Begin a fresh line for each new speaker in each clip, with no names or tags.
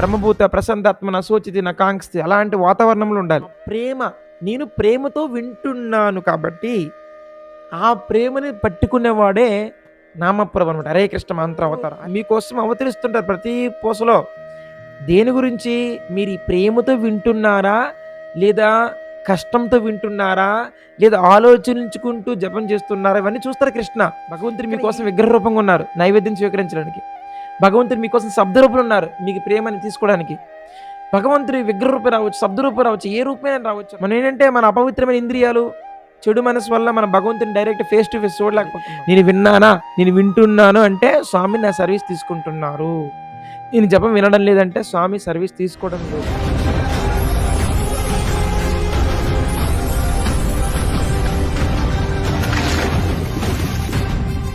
బ్రహ్మభూత ప్రశాంతాత్మ నశోచితి నకాంక్షి అలాంటి వాతావరణంలో ఉండాలి. ప్రేమ నేను ప్రేమతో వింటున్నాను కాబట్టి ఆ ప్రేమని పట్టుకునేవాడే నామప్రభు అనమాట హరే కృష్ణ మంత్ర అవతారం. మీకోసం అవతరిస్తుంటారు ప్రతి పూసలో. దేని గురించి మీరు ఈ ప్రేమతో వింటున్నారా? లేదా కష్టంతో వింటున్నారా? లేదా ఆలోచించుకుంటూ జపం చేస్తున్నారా? ఇవన్నీ చూస్తారు కృష్ణ. భగవంతుడు మీకోసం విగ్రహ రూపంగా ఉన్నారు. నైవేద్యం స్వీకరించడానికి. భగవంతుడు మీకోసం శబ్ద రూపంలో ఉన్నారు. మీకు ప్రేమని తీసుకోవడానికి. భగవంతుడి విగ్రహరూపం రావచ్చు శబ్దరూపం రావచ్చు ఏ రూపమైన రావచ్చు. మనం ఏంటంటే మన అపవిత్రమైన ఇంద్రియాలు చెడు మనసు వల్ల మన భగవంతుని డైరెక్ట్ ఫేస్ టు ఫేస్ చూడలేకపోతే నేను విన్నానా? నేను వింటున్నాను అంటే స్వామి నా సర్వీస్ తీసుకుంటున్నారు. నేను జపం వినడం లేదంటే స్వామి సర్వీస్ తీసుకోవడం లేదు.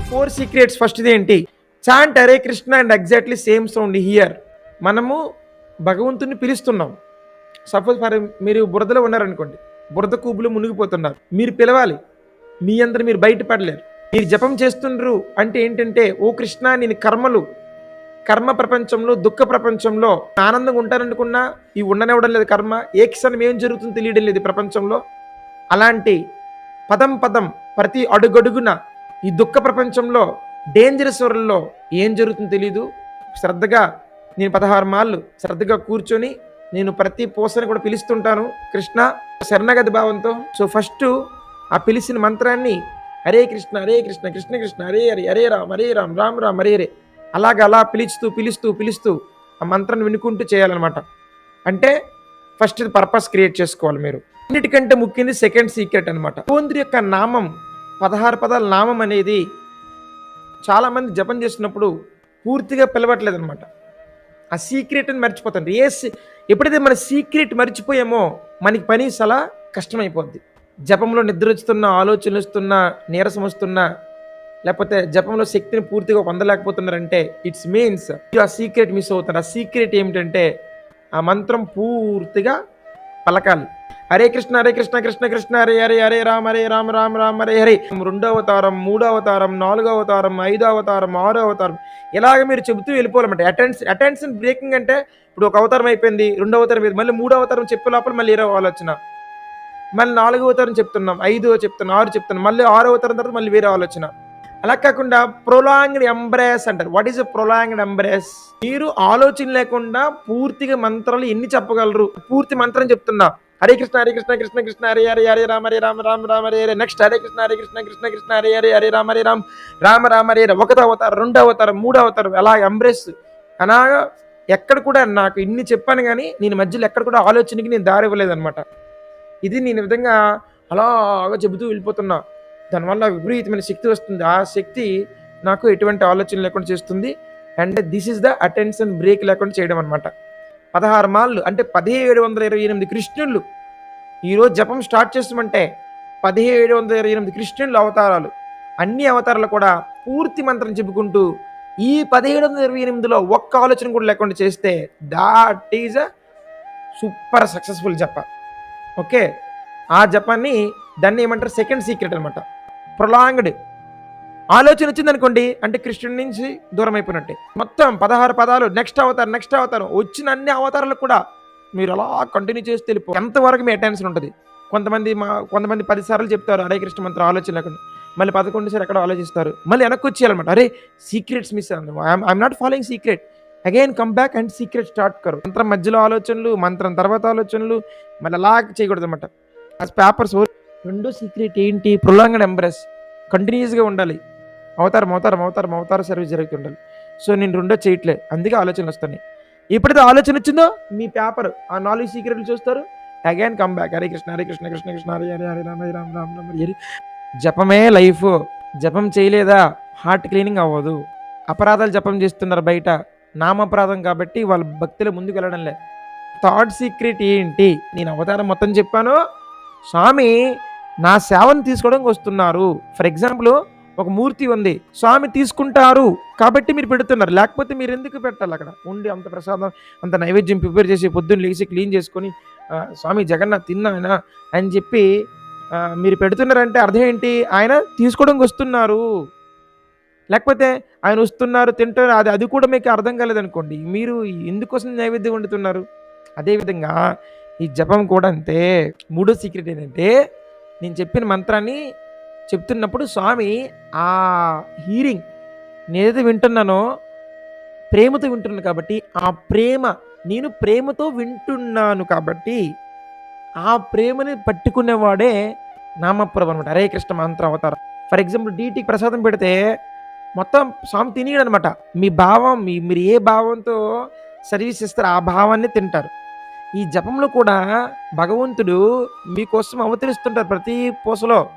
ఫోర్ సీక్రెట్స్ ఫస్ట్ది ఏంటి chant Hare Krishna and exactly same sound hear. మనము భగవంతుని పిలుస్తున్నాం. సపోజ్ ఫర్ మీరు బురదలో ఉన్నారనుకోండి బురద కూబులు మునిగిపోతున్నారు. మీరు పిలవాలి మీ అందరు మీరు బయటపడలేరు. మీరు జపం చేస్తుండ్రు అంటే ఏంటంటే ఓ కృష్ణ నేను కర్మలు కర్మ ప్రపంచంలో దుఃఖ ప్రపంచంలో ఆనందంగా ఉంటారనుకున్నా ఈ ఉండనివ్వడం లేదు కర్మ. ఏ క్షణం ఏం జరుగుతుందో తెలియడం లేదు ప్రపంచంలో. అలాంటి పదం పదం ప్రతి అడుగడుగున ఈ దుఃఖ ప్రపంచంలో డేంజరస్ వరల్డ్లో ఏం జరుగుతుందో తెలీదు. శ్రద్ధగా నేను పదహారు మాళ్ళు శ్రద్ధగా కూర్చొని నేను ప్రతి పూసని కూడా పిలుస్తుంటాను. కృష్ణ శరణగతి భావంతో. సో ఫస్ట్ ఆ పిలిచిన మంత్రాన్ని హరే కృష్ణ హరే కృష్ణ కృష్ణ కృష్ణ హరే అరే హరే రామ్ హరే రామ్ రామ్ రామ్ హరే హరే. అలాగ అలా పిలుస్తూ పిలుస్తూ పిలుస్తూ ఆ మంత్రాన్ని వినుకుంటూ చేయాలన్నమాట. అంటే ఫస్ట్ పర్పస్ క్రియేట్ చేసుకోవాలి మీరు. అన్నిటికంటే ముఖ్యంది సెకండ్ సీక్రెట్ అనమాట భగవంతుడి యొక్క నామం పదహారు పదాల నామం అనేది చాలామంది జపం చేసినప్పుడు పూర్తిగా పిలవట్లేదు అనమాట ఆ సీక్రెట్ని మర్చిపోతాం ఏ సీ- ఎప్పుడైతే మన సీక్రెట్ మర్చిపోయామో మనకి పని చాలా కష్టమైపోద్ది. జపంలో నిద్ర వస్తున్న ఆలోచనలు వస్తున్న నీరసం వస్తున్నా లేకపోతే జపంలో శక్తిని పూర్తిగా పొందలేకపోతున్నారంటే ఇట్స్ మీన్స్ ఆ సీక్రెట్ మిస్ అవుతారు. ఆ సీక్రెట్ ఏమిటంటే ఆ మంత్రం పూర్తిగా పలకాలి. హరే కృష్ణ హరే కృష్ణ కృష్ణ కృష్ణ హరే హరే హరే రామ హరే రామ రామ రామ హరే హరే. రెండో అవతారం మూడో అవతారం నాలుగో అవతారం ఐదో అవతారం ఆరో అవతారం. ఇలాగ మీరు చెబుతూ వెళ్ళిపోవాలన్నమాట. అటెన్స్ అటెన్షన్ బ్రేకింగ్ అంటే ఇప్పుడు ఒక అవతారం అయిపోయింది రెండో అవతారం అయిపోయింది మళ్ళీ మూడో అవతారం చెప్పే లోపల మళ్ళీ ఇరవై ఆలోచన. మళ్ళీ నాలుగో అవతారం చెప్తున్నాం ఐదో చెప్తున్నాం ఆరు చెప్తున్నాం మళ్ళీ ఆరో అవతారం తర్వాత మళ్ళీ వేరే ఆలోచన. అలా కాకుండా ప్రొలాంగ్డ్ ఎంబ్రేస్ అంటారు. వాట్ ఈస్ ప్రొలాంగ్డ్ ఎంబ్రేస్ మీరు ఆలోచన లేకుండా పూర్తిగా మంత్రాలు ఎన్ని చెప్పగలరు? పూర్తి మంత్రం చెప్తున్నా. హరే కృష్ణ హరే కృష్ణ కృష్ణ కృష్ణ హరే హరే హరే రామ హరే రామ రామ రామ హరే హరే. నెక్స్ట్ హరే కృష్ణ హరే కృష్ణ కృష్ణ కృష్ణ హరే హరే హరే రామ హరే రామ. రామ రామ హరే హరే. ఒకటో అవతారం రెండో అవతారం మూడో అవతారం అలా ఎంబ్రేస్ అలాగా ఎక్కడ కూడా నాకు ఇన్ని చెప్పాను కానీ నేను మధ్యలో ఎక్కడ కూడా ఆలోచనకి నేను దారి ఇవ్వలేదనమాట ఇది నేను ఈ విధంగా అలాగా చెబుతూ వెళ్ళిపోతున్నా. దానివల్ల విపరీతమైన శక్తి వస్తుంది. ఆ శక్తి నాకు ఎటువంటి ఆలోచన లేకుండా చేస్తుంది. And this is the attention break లేకుండా చేయడం అనమాట పదహారు మాళ్ళు అంటే పదిహేడు వందల ఇరవై ఎనిమిది కృష్ణుళ్ళు. ఈరోజు జపం స్టార్ట్ చేస్తామంటే పదిహేడు వందల ఇరవై ఎనిమిది కృష్ణుళ్ళు అవతారాలు. అన్ని అవతారాలు కూడా పూర్తి మంత్రం చెప్పుకుంటూ ఈ పదిహేడు వందల ఇరవై ఎనిమిదిలో ఒక్క ఆలోచన కూడా లేకుండా చేస్తే that is a super successful జప. ఓకే? ఆ జపాన్ని దాన్ని ఏమంటారు? సెకండ్ సీక్రెట్ అనమాట ప్రొలాంగ్డ్. ఆలోచన వచ్చిందనుకోండి అంటే కృష్ణుడి నుంచి దూరం అయిపోయినట్టే. మొత్తం పదహారు పదాలు నెక్స్ట్ అవతారం నెక్స్ట్ అవతారం వచ్చిన అన్ని అవతారాలు కూడా మీరు అలా కంటిన్యూ చేసి తెలుపు ఎంతవరకు మీ అటెన్షన్ ఉంటుంది? కొంతమంది మా కొంతమంది పదిసార్లు చెప్తారు హరే కృష్ణ మంత్రం ఆలోచన లేకుండా. మళ్ళీ పదకొండు సార్లు ఎక్కడ ఆలోచిస్తారు. మళ్ళీ వెనక్కి వచ్చేయాలన్నమాట. అరే secrets miss I'm not following secret again come back and secret start కరు. మంత్రం మధ్యలో ఆలోచనలు మంత్రం తర్వాత ఆలోచనలు మళ్ళీ అలా చేయకూడదు అనమాట పేపర్స్ రెండో సీక్రెట్ ఏంటి? ప్రొలాంగడ్ ఎంబ్రెస్ కంటిన్యూస్గా ఉండాలి. అవతారం అవతారం అవతారం అవతార సర్వీస్ జరుగుతుండాలి సో నేను రెండో చేయట్లే. అందుకే ఆలోచనలు వస్తున్నాయి. ఎప్పుడైతే ఆలోచన వచ్చిందో? మీ పేపర్. ఆ నాలుగు సీక్రెట్లు చూస్తారు. Again come back Hare Krishna Hare Krishna Krishna Krishna Hare Hare Hare Rama Rama Rama Rama Hari జపమే life జపం చేయలేదా? హార్ట్ క్లీనింగ్ అవ్వదు. అపరాధాలు జపం చేస్తున్నారు బయట. నామపరాధం కాబట్టి వాళ్ళ భక్తులు ముందుకు వెళ్ళడం లే థర్డ్ సీక్రెట్ ఏంటి? నేను అవతారం మొత్తం చెప్పాను. స్వామి నా సేవను తీసుకోవడానికి వస్తున్నారు. ఫర్ ఎగ్జాంపుల్ ఒక మూర్తి ఉంది. స్వామి తీసుకుంటారు. కాబట్టి మీరు పెడుతున్నారు. లేకపోతే మీరు ఎందుకు పెట్టాలి అక్కడ? ఉండి అంత ప్రసాదం అంత నైవేద్యం ప్రిపేర్ చేసి పొద్దున్న లేచి క్లీన్ చేసుకొని స్వామి జగన్నాథ్ తిన్నాయన? అని చెప్పి మీరు పెడుతున్నారంటే అర్థం ఏంటి? ఆయన తీసుకోవడానికి వస్తున్నారు. లేకపోతే ఆయన వస్తున్నారు తింటారు అది అది కూడా మీకు అర్థం కాలేదనుకోండి. మీరు ఎందుకోసం నైవేద్యం వండుతున్నారు? అదేవిధంగా ఈ జపం కూడా అంతే. మూడో సీక్రెట్ ఏంటంటే నేను చెప్పిన మంత్రాన్ని చెప్తున్నప్పుడు స్వామి ఆ హీరింగ్ నేనైతే వింటున్నానో ప్రేమతో వింటున్నాను కాబట్టి ఆ ప్రేమ నేను ప్రేమతో వింటున్నాను కాబట్టి ఆ ప్రేమని పట్టుకునేవాడే నామప్రభు అనమాట హరే కృష్ణ మంత్రం అవతారం. ఫర్ ఎగ్జాంపుల్ డీటీకి ప్రసాదం పెడితే మొత్తం స్వామి తినేయడం అనమాట మీ భావం మీ మీరు ఏ భావంతో సర్వీస్ ఇస్తారో ఆ భావాన్ని తింటారు. ఈ జపంలో కూడా భగవంతుడు మీకోసం అవతరిస్తుంటారు ప్రతి పూసలో.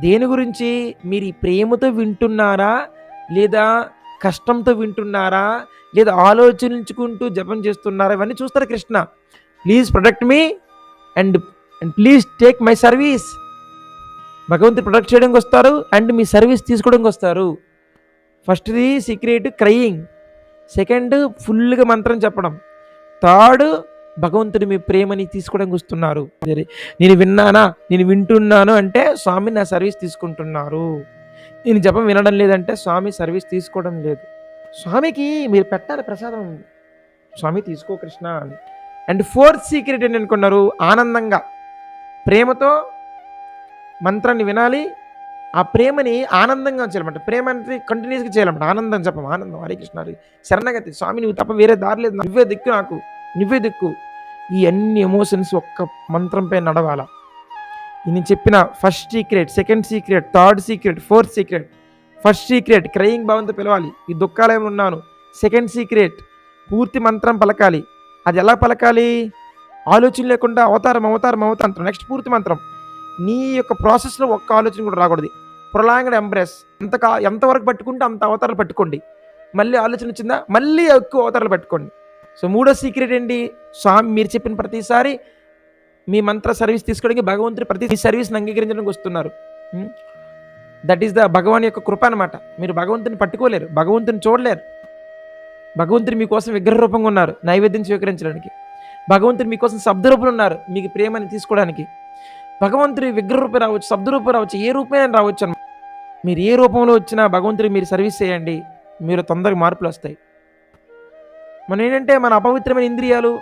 దేని గురించి మీరు ఈ ప్రేమతో వింటున్నారా? లేదా కష్టంతో వింటున్నారా? లేదా ఆలోచించుకుంటూ జపం చేస్తున్నారా? ఇవన్నీ చూస్తారు Krishna? Please protect me and and please take my service. భగవంతుడు ప్రొటెక్ట్ చేయడానికి వస్తారు అండ్ మీ సర్వీస్ తీసుకోవడానికి వస్తారు. ఫస్ట్ది సీక్రెట్ క్రయింగ్. సెకండ్ ఫుల్గా మంత్రం చెప్పడం థర్డ్ భగవంతుడి మీ ప్రేమని తీసుకోవడానికి వస్తున్నారు. నేను విన్నానా? నేను వింటున్నాను అంటే స్వామి నా సర్వీస్ తీసుకుంటున్నారు. నేను జపం వినడం లేదంటే స్వామి సర్వీస్ తీసుకోవడం లేదు. స్వామికి మీరు పెట్టాలి ప్రసాదం. స్వామి తీసుకో కృష్ణ అని. అండ్ ఫోర్త్ సీక్రెట్ ఏంటి అనుకున్నారు? ఆనందంగా. ప్రేమతో మంత్రాన్ని వినాలి. ఆ ప్రేమని ఆనందంగా చేయాలన్నమాట. ప్రేమ అంటే కంటిన్యూస్గా చేయాలన్నమాట. ఆనందం చెప్పం ఆనందం. హరే కృష్ణ శరణగతి. స్వామి నువ్వు తప్ప వేరే దారి లేదు. నువ్వే దిక్కు నాకు. నువ్వే దిక్కు. ఈ అన్ని ఎమోషన్స్ ఒక్క మంత్రంపై నడవాల? నేను చెప్పిన first secret second secret third secret fourth secret first secret crying భావంతో పిలవాలి. ఈ దుఃఖాలయంలో ఉన్నాను. సెకండ్ సీక్రెట్ పూర్తి మంత్రం పలకాలి. అది ఎలా పలకాలి? ఆలోచన లేకుండా అవతారం అవతారం అవతారం నెక్స్ట్ పూర్తి మంత్రం. నీ యొక్క ప్రాసెస్లో ఒక్క ఆలోచన కూడా రాకూడదు. ప్రొలాంగ్డ్ ఎంబ్రెస్ ఎంత ఎంతవరకు పట్టుకుంటే అంత అవతారాలు పట్టుకోండి. మళ్ళీ ఆలోచన వచ్చిందా? మళ్ళీ ఎక్కువ అవతారాలు పట్టుకోండి. సో మూడో సీక్రెట్ ఏంటి? స్వామి మీరు చెప్పిన ప్రతిసారి మీ మంత్ర సర్వీస్ తీసుకోవడానికి భగవంతుడి ప్రతి సర్వీస్ని అంగీకరించడానికి వస్తున్నారు. దట్ ఈస్ ద భగవాన్ యొక్క కృప అనమాట మీరు భగవంతుని పట్టుకోలేరు భగవంతుని చూడలేరు. భగవంతుడు మీకోసం విగ్రహ రూపంగా ఉన్నారు నైవేద్యం స్వీకరించడానికి. భగవంతుడు మీకోసం శబ్ద రూపంలో ఉన్నారు మీకు ప్రేమని తీసుకోవడానికి. భగవంతుడి విగ్రహ రూపం రావచ్చు శబ్ద రూపం రావచ్చు ఏ రూపమైనా రావచ్చు మీరు ఏ రూపంలో వచ్చినా భగవంతుడికి మీరు సర్వీస్ చేయండి మీరు తొందరగా మార్పులు వస్తాయి. మనం ఏంటంటే మన అపవిత్రమైన ఇంద్రియాలు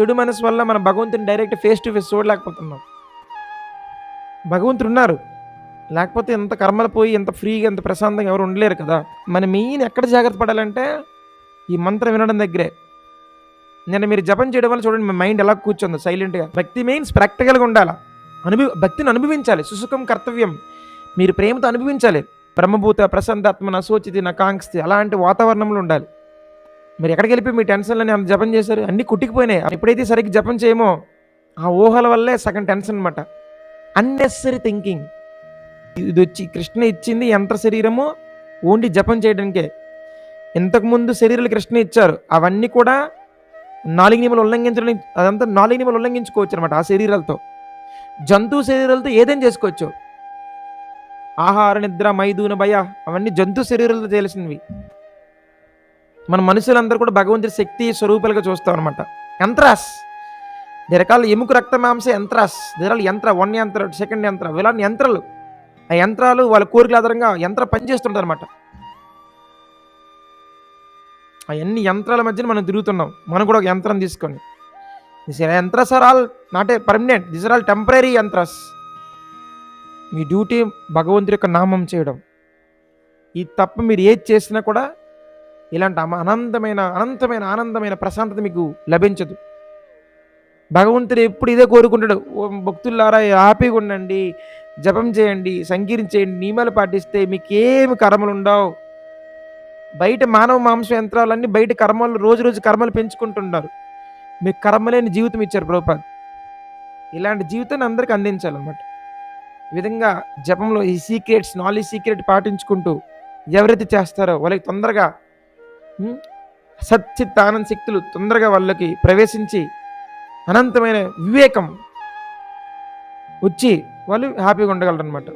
చెడు మనసు వల్ల మన భగవంతుని డైరెక్ట్ ఫేస్ టు ఫేస్ చూడలేకపోతున్నాం. భగవంతుడు ఉన్నారు. లేకపోతే ఎంత కర్మలు పోయి ఎంత ఫ్రీగా ఎంత ప్రశాంతంగా ఎవరు ఉండలేరు కదా. మన మెయిన్ ఎక్కడ జాగ్రత్త పడాలంటే ఈ మంత్రం వినడం దగ్గరే. నేను మీరు జపం చేయడం వల్ల చూడండి మీ మైండ్ ఎలా కూర్చుందో సైలెంట్గా భక్తి మెయిన్స్ ప్రాక్టికల్గా ఉండాలి. అనుభవి భక్తిని అనుభవించాలి. సుసుఖం కర్తవ్యం. మీరు ప్రేమతో అనుభవించాలి. బ్రహ్మభూత ప్రశాంతాత్మ నశోచితి నకాంక్షి అలాంటి వాతావరణంలో ఉండాలి. మీరు ఎక్కడికి వెళ్ళిపోయి మీ టెన్షన్లని అంత జపం చేశారు? అన్నీ కుట్టికిపోయినాయి. ఎప్పుడైతే సరిగ్గా జపం చేయమో ఆ ఊహల వల్లే సగం టెన్షన్ అనమాట అన్నెసరీ థింకింగ్ ఇది వచ్చి కృష్ణ ఇచ్చింది యంత్ర శరీరము ఓన్లీ జపం చేయడానికే. ఇంతకుముందు శరీరాలు కృష్ణ ఇచ్చారు. అవన్నీ కూడా నాలుగు నియమాలు ఉల్లంఘించడం అదంతా నాలుగు నియమాలు ఉల్లంఘించుకోవచ్చు అనమాట ఆ శరీరాలతో. జంతువు శరీరాలతో ఏదైనా చేసుకోవచ్చు? ఆహార నిద్ర మైదూన భయ అవన్నీ జంతు శరీరాలతో చేయాల్సినవి. మన మనుషులందరూ కూడా భగవంతుడి శక్తి స్వరూపాలుగా చూస్తాం అనమాట యంత్రాస్ రకాల ఎముక రక్త మాంస యంత్రాస్. దీరాలు యంత్ర వన్ యంత్ర సెకండ్ యంత్ర ఇలాంటి యంత్రాలు. ఆ యంత్రాలు వాళ్ళ కోరికల ఆధారంగా యంత్రం పనిచేస్తుంటారు అనమాట అవన్నీ యంత్రాల మధ్యన మనం తిరుగుతున్నాం. మనం కూడా ఒక యంత్రం తీసుకొని. This యంత్రస్ are all not a permanent this are all temporary యంత్రస్. మీ డ్యూటీ భగవంతుడి యొక్క నామం చేయడం. ఈ తప్ప మీరు ఏది చేసినా కూడా ఇలాంటి అమ- అనంతమైన అనంతమైన ఆనందమైన ప్రశాంతత మీకు లభించదు. భగవంతుడు ఎప్పుడు ఇదే కోరుకుంటాడు. ఓ భక్తులారా హ్యాపీగా ఉండండి జపం చేయండి సంకీర్ణించేయండి నియమాలు పాటిస్తే మీకేమి కర్మలు ఉండవు. బయట మానవ మాంస యంత్రాలన్నీ బయట కర్మలు రోజు రోజు కర్మలు పెంచుకుంటున్నారు మీకు కర్మలేని జీవితం ఇచ్చారు ప్రభుపాద్. ఇలాంటి జీవితాన్ని అందరికీ అందించాలన్నమాట. ఈ విధంగా జపంలో ఈ సీక్రెట్స్ నాలెడ్జ్ సీక్రెట్ పాటించుకుంటూ ఎవరైతే చేస్తారో వాళ్ళకి తొందరగా ఉమ్, సచ్చిత్ శక్తులు తొందరగా వాళ్ళకి ప్రవేశించి అనంతమైన వివేకం వచ్చి వాళ్ళు హ్యాపీగా ఉండగలరు అనమాట